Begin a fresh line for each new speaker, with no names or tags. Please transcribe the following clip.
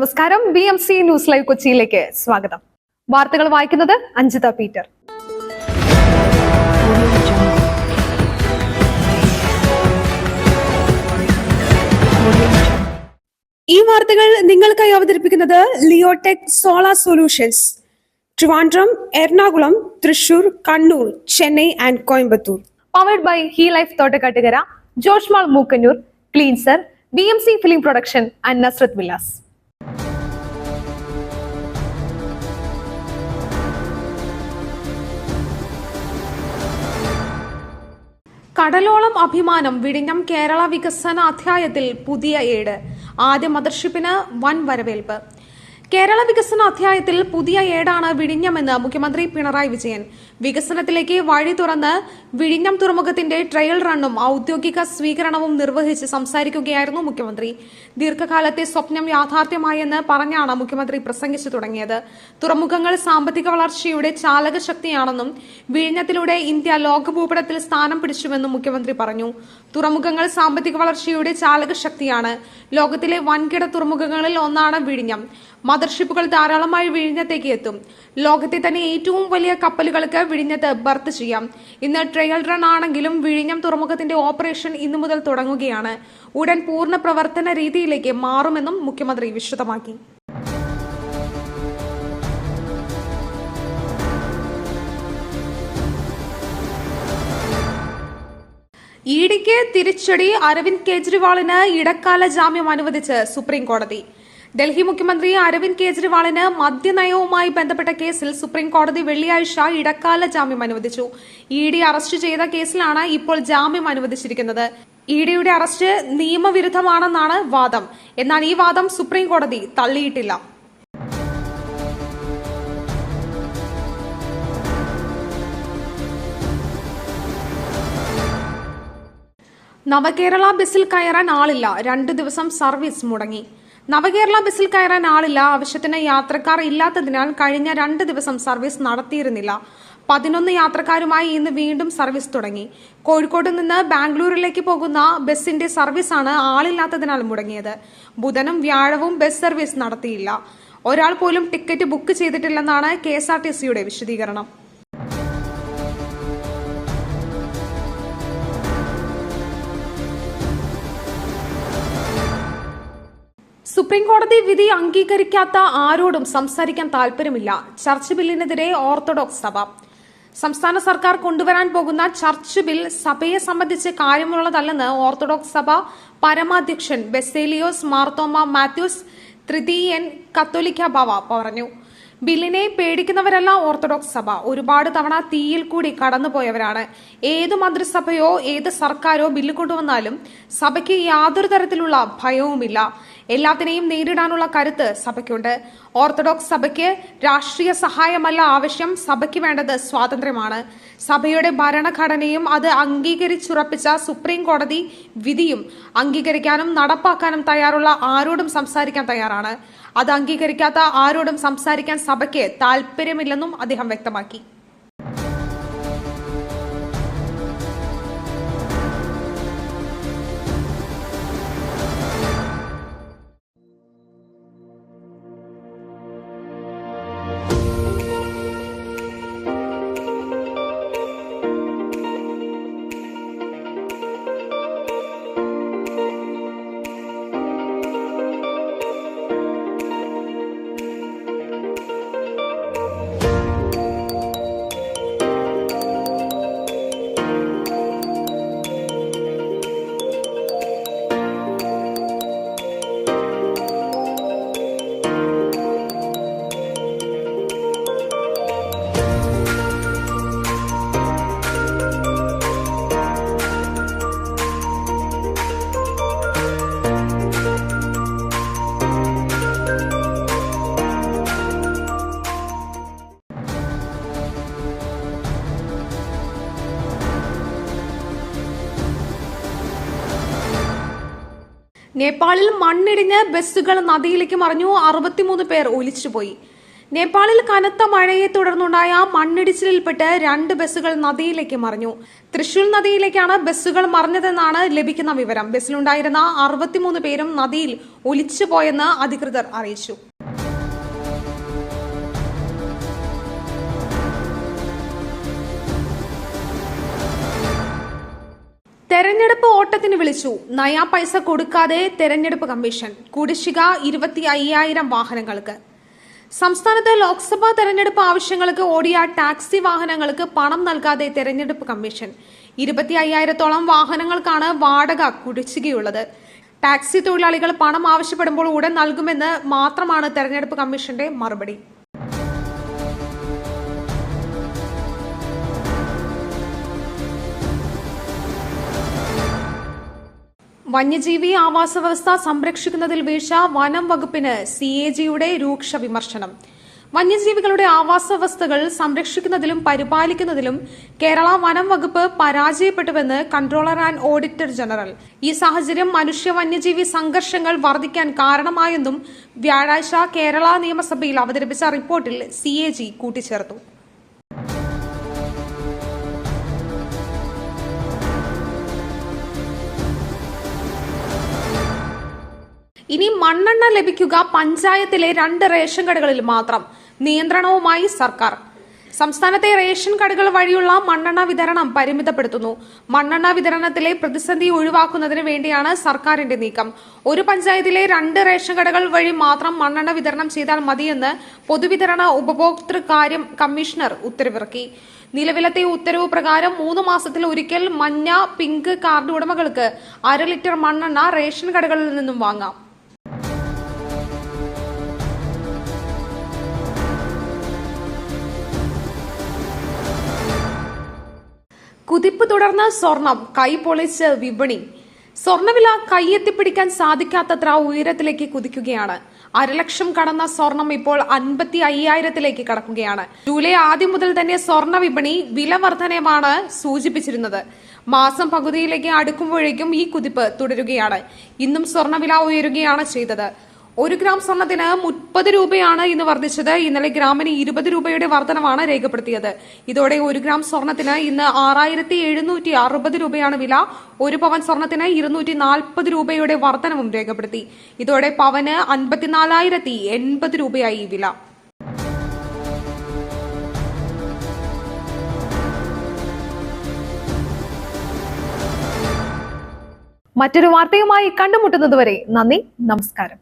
നമസ്കാരം. B M C news live കൊച്ചിയിലേക്ക് സ്വാഗതം. വാർത്തകൾ വായിക്കുന്നത് അഞ്ജിത പീറ്റർ.
ഈ വാർത്തകൾ നിങ്ങൾക്കായി അവതരിപ്പിക്കുന്നത് Leotech solar solutions. Trivandrum Ernakulam Thrissur Kannur Chennai and Coimbatore.
Powered by he life Thottakattukara Josh mall Mookkannoor cleanser B M C film production and Nazrath Vilas.
കടലോളം അഭിമാനം വിഴിഞ്ഞം കേരള വികസന അധ്യായത്തിൽ പുതിയ ഏട്. ആദ്യ മദർഷിപ്പിന് വൻ വരവേൽപ്പ്. കേരള വികസന അധ്യായത്തിൽ പുതിയ ഏടാണ് വിഴിഞ്ഞമെന്ന് മുഖ്യമന്ത്രി പിണറായി വിജയൻ. വികസനത്തിലേക്ക് വഴി തുറന്ന് വിഴിഞ്ഞം തുറമുഖത്തിന്റെ ട്രയൽ റണ്ണും ഔദ്യോഗിക സ്വീകരണവും നിർവഹിച്ച് സംസാരിക്കുകയായിരുന്നു മുഖ്യമന്ത്രി. ദീർഘകാലത്തെ സ്വപ്നം യാഥാർത്ഥ്യമായെന്ന് പറഞ്ഞാണ് മുഖ്യമന്ത്രി പ്രസംഗിച്ചു തുടങ്ങിയത്. തുറമുഖങ്ങൾ സാമ്പത്തിക വളർച്ചയുടെ ചാലകശക്തിയാണെന്നും വിഴിഞ്ഞത്തിലൂടെ ഇന്ത്യ ലോകഭൂപടത്തിൽ സ്ഥാനം പിടിച്ചുവെന്നും മുഖ്യമന്ത്രി പറഞ്ഞു. തുറമുഖങ്ങൾ സാമ്പത്തിക വളർച്ചയുടെ ചാലകശക്തിയാണ്. ലോകത്തിലെ വൻകിട തുറമുഖങ്ങളിൽ ഒന്നാണ് വിഴിഞ്ഞം. മദർഷിപ്പുകൾ ധാരാളമായി വിഴിഞ്ഞത്തേക്ക് എത്തും. ലോകത്തെ തന്നെ ഏറ്റവും വലിയ കപ്പലുകൾക്ക് വിഴിഞ്ഞത്ത് ബർത്ത് ചെയ്യാം. ഇന്ന് ട്രയൽ റൺ ആണെങ്കിലും വിഴിഞ്ഞം തുറമുഖത്തിന്റെ ഓപ്പറേഷൻ ഇന്നു മുതൽ തുടങ്ങുകയാണ്. ഉടൻ പൂർണ പ്രവർത്തന രീതിയിലേക്ക് മാറുമെന്നും മുഖ്യമന്ത്രി വിശദമാക്കി. ഇഡിക്ക് തിരിച്ചടി അരവിന്ദ് കെജ്രിവാളിന് ഇടക്കാല ജാമ്യം അനുവദിച്ച് സുപ്രീം കോടതി ഡൽഹി മുഖ്യമന്ത്രി അരവിന്ദ് കെജ്രിവാളിന് മദ്യനയവുമായി ബന്ധപ്പെട്ട കേസിൽ സുപ്രീം കോടതി വെള്ളിയാഴ്ച ഇടക്കാല ജാമ്യം അനുവദിച്ചു. ഇ ഡി അറസ്റ്റ് ചെയ്ത കേസിലാണ് ഇപ്പോൾ ജാമ്യം അനുവദിച്ചിരിക്കുന്നത്. ഇ ഡിയുടെ അറസ്റ്റ് നിയമവിരുദ്ധമാണെന്നാണ് വാദം. എന്നാൽ ഈ വാദം സുപ്രീം കോടതി തള്ളിയിട്ടില്ല. നവകേരള ബസ്സിൽ കയറാൻ ആളില്ല. രണ്ടു ദിവസം സർവീസ് മുടങ്ങി. നവകേരള ബസ്സിൽ കയറാൻ ആളില്ല. ആവശ്യത്തിന് യാത്രക്കാർ ഇല്ലാത്തതിനാൽ കഴിഞ്ഞ രണ്ട് ദിവസം സർവീസ് നടത്തിയിരുന്നില്ല. പതിനൊന്ന് യാത്രക്കാരുമായി ഇന്ന് വീണ്ടും സർവീസ് തുടങ്ങി. കോഴിക്കോട് നിന്ന് ബാംഗ്ലൂരിലേക്ക് പോകുന്ന ബസ്സിന്റെ സർവീസാണ് ആളില്ലാത്തതിനാൽ മുടങ്ങിയത്. ബുധനും വ്യാഴവും ബസ് സർവീസ് നടത്തിയില്ല. ഒരാൾ പോലും ടിക്കറ്റ് ബുക്ക് ചെയ്തിട്ടില്ലെന്നാണ് കെ എസ് ആർ ടി സിയുടെ വിശദീകരണം. സുപ്രീം കോടതി വിധി അംഗീകരിക്കാത്ത ആരോടും സംസാരിക്കാൻ താൽപര്യമില്ല ചർച്ച് ബില്ലിനെതിരെ ഓർത്തഡോക്സ് സഭ. സംസ്ഥാന സർക്കാർ കൊണ്ടുവരാൻ പോകുന്ന ചർച്ച് ബിൽ സഭയെ സംബന്ധിച്ച് കാര്യമുള്ളതല്ലെന്ന് ഓർത്തഡോക്സ് സഭ പരമാധ്യക്ഷൻ ബെസേലിയോസ് മാർത്തോമ മാത്യൂസ് തൃതീയൻ കത്തോലിക്ക ബാവ പറഞ്ഞു. ബില്ലിനെ പേടിക്കുന്നവരല്ല ഓർത്തഡോക്സ് സഭ. ഒരുപാട് തവണ തീയിൽ കൂടി കടന്നുപോയവരാണ്. ഏത് മന്ത്രിസഭയോ ഏത് സർക്കാരോ ബില്ല് കൊണ്ടുവന്നാലും സഭയ്ക്ക് യാതൊരു തരത്തിലുള്ള ഭയവുമില്ല. എല്ലാത്തിനെയും നേരിടാനുള്ള കരുത്ത് സഭയ്ക്കുണ്ട്. ഓർത്തഡോക്സ് സഭയ്ക്ക് രാഷ്ട്രീയ സഹായമല്ല ആവശ്യം. സഭയ്ക്ക് വേണ്ടത് സ്വാതന്ത്ര്യമാണ്. സഭയുടെ ഭരണഘടനയും അത് അംഗീകരിച്ചുറപ്പിച്ച സുപ്രീം കോടതി വിധിയും അംഗീകരിക്കാനും നടപ്പാക്കാനും തയ്യാറുള്ള ആരോടും സംസാരിക്കാൻ തയ്യാറാണ്. അത് അംഗീകരിക്കാത്ത ആരോടും സംസാരിക്കാൻ സഭയ്ക്ക് താല്പര്യമില്ലെന്നും അദ്ദേഹം വ്യക്തമാക്കി. നേപ്പാളിൽ മണ്ണിടിഞ്ഞ് ബസ്സുകൾ നദിയിലേക്ക് മറിഞ്ഞു. അറുപത്തിമൂന്ന് പേർ ഒലിച്ചുപോയി. നേപ്പാളിൽ കനത്ത മഴയെ തുടർന്നുണ്ടായ മണ്ണിടിച്ചിലിൽപ്പെട്ട് രണ്ട് ബസ്സുകൾ നദിയിലേക്ക് മറിഞ്ഞു. തൃശൂർ നദിയിലേക്കാണ് ബസ്സുകൾ മറിഞ്ഞതെന്നാണ് ലഭിക്കുന്ന വിവരം. ബസ്സിലുണ്ടായിരുന്ന അറുപത്തിമൂന്ന് പേരും നദിയിൽ ഒലിച്ചുപോയെന്ന് അധികൃതർ അറിയിച്ചു. തെരഞ്ഞെടുപ്പ് ഓട്ടത്തിന് വിളിച്ചു. നയാ പൈസ കൊടുക്കാതെ തെരഞ്ഞെടുപ്പ് കമ്മീഷൻ. കുടിശ്ശിക ഇരുപത്തി അയ്യായിരം വാഹനങ്ങൾക്ക്. സംസ്ഥാനത്ത് ലോക്സഭാ തെരഞ്ഞെടുപ്പ് ആവശ്യങ്ങൾക്ക് ഓടിയ ടാക്സി വാഹനങ്ങൾക്ക് പണം നൽകാതെ തെരഞ്ഞെടുപ്പ് കമ്മീഷൻ. ഇരുപത്തി അയ്യായിരത്തോളം വാഹനങ്ങൾക്കാണ് വാടക കുടിശ്ശികയുള്ളത്. ടാക്സി തൊഴിലാളികൾ പണം ആവശ്യപ്പെടുമ്പോൾ ഉടൻ നൽകുമെന്ന് മാത്രമാണ് തെരഞ്ഞെടുപ്പ് കമ്മീഷന്റെ മറുപടി. വന്യജീവി ആവാസ വ്യവസ്ഥ സംരക്ഷിക്കുന്നതിൽ വീഴ്ച വനം വകുപ്പിന് സി എ ജിയുടെ രൂക്ഷ വിമർശനം. വന്യജീവികളുടെ ആവാസ വ്യവസ്ഥകൾ സംരക്ഷിക്കുന്നതിലും പരിപാലിക്കുന്നതിലും കേരള വനം വകുപ്പ് പരാജയപ്പെട്ടുവെന്ന് കൺട്രോളർ ആൻഡ് ഓഡിറ്റർ ജനറൽ. ഈ സാഹചര്യം മനുഷ്യ വന്യജീവി സംഘർഷങ്ങൾ വർദ്ധിക്കാൻ കാരണമായെന്നും വ്യാഴാഴ്ച കേരള നിയമസഭയിൽ അവതരിപ്പിച്ച റിപ്പോർട്ടിൽ സി കൂട്ടിച്ചേർത്തു. മണ്ണെണ്ണ ലഭിക്കുക പഞ്ചായത്തിലെ രണ്ട് റേഷൻ കടകളിൽ മാത്രം. നിയന്ത്രണവുമായി സർക്കാർ. സംസ്ഥാനത്തെ റേഷൻ കടകൾ വഴിയുള്ള മണ്ണെണ്ണ വിതരണം പരിമിതപ്പെടുത്തുന്നു. മണ്ണെണ്ണ വിതരണത്തിലെ പ്രതിസന്ധി ഒഴിവാക്കുന്നതിന് വേണ്ടിയാണ് സർക്കാരിന്റെ നീക്കം. ഒരു പഞ്ചായത്തിലെ രണ്ട് റേഷൻ കടകൾ വഴി മാത്രം മണ്ണെണ്ണ വിതരണം ചെയ്താൽ മതിയെന്ന് പൊതുവിതരണ ഉപഭോക്തൃ കാര്യം കമ്മീഷണർ ഉത്തരവിറക്കി. നിലവിലത്തെ ഉത്തരവ് പ്രകാരം മൂന്ന് മാസത്തിൽ ഒരിക്കൽ മഞ്ഞ പിങ്ക് കാർഡ് ഉടമകൾക്ക് അര ലിറ്റർ മണ്ണെണ്ണ റേഷൻ കടകളിൽ നിന്നും വാങ്ങാം. കുതിപ്പ് തുടർന്ന് സ്വർണം കൈപൊളിച്ച് വിപണി. സ്വർണവില കൈയെത്തിപ്പിടിക്കാൻ സാധിക്കാത്തത്ര ഉയരത്തിലേക്ക് കുതിക്കുകയാണ്. അരലക്ഷം കടന്ന സ്വർണം ഇപ്പോൾ അൻപത്തി അയ്യായിരത്തിലേക്ക് കടക്കുകയാണ്. ജൂലൈ ആദ്യം മുതൽ തന്നെ സ്വർണ വിപണി വില വർധനമാണ് സൂചിപ്പിച്ചിരുന്നത്. മാസം പകുതിയിലേക്ക് അടുക്കുമ്പോഴേക്കും ഈ കുതിപ്പ് തുടരുകയാണ്. ഇന്നും സ്വർണവില ഉയരുകയാണ് ചെയ്തത്. ഒരു ഗ്രാം സ്വർണത്തിന് മുപ്പത് രൂപയാണ് ഇന്ന് വർദ്ധിച്ചത്. ഇന്നലെ ഗ്രാമിന് ഇരുപത് രൂപയുടെ വർധനമാണ് രേഖപ്പെടുത്തിയത്. ഇതോടെ ഒരു ഗ്രാം സ്വർണത്തിന് ഇന്ന് ആറായിരത്തി എഴുന്നൂറ്റി അറുപത് രൂപയാണ് വില. ഒരു പവൻ സ്വർണത്തിന് ഇരുന്നൂറ്റി നാൽപ്പത് രൂപയുടെ വർധനവും രേഖപ്പെടുത്തി. ഇതോടെ പവന് അൻപത്തിനാലായിരത്തി എൺപത് രൂപയായി വില.
മറ്റൊരു വാർത്തയുമായി കണ്ടുമുട്ടുന്നതുവരെ നന്ദി നമസ്കാരം.